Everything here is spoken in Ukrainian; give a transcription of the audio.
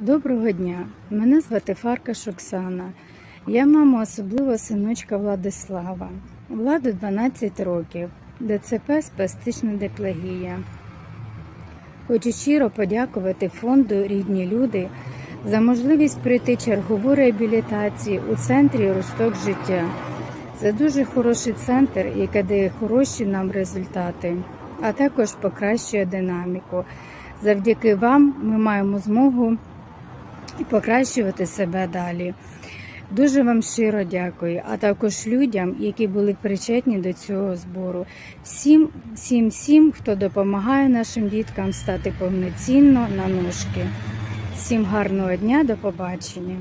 Доброго дня! Мене звати Фаркаш Оксана. Я мама особливого синочка Владислава. Владу 12 років, ДЦП спастична диплегія. Хочу щиро подякувати фонду Рідні люди за можливість пройти чергову реабілітацію у центрі Росток життя. Це дуже хороший центр, який дає хороші нам результати, а також покращує динаміку. Завдяки вам ми маємо змогу і покращувати себе далі. Дуже вам щиро дякую, а також людям, які були причетні до цього збору. Всім, всім, всім, хто допомагає нашим діткам стати повноцінно на ножки. Всім гарного дня, до побачення.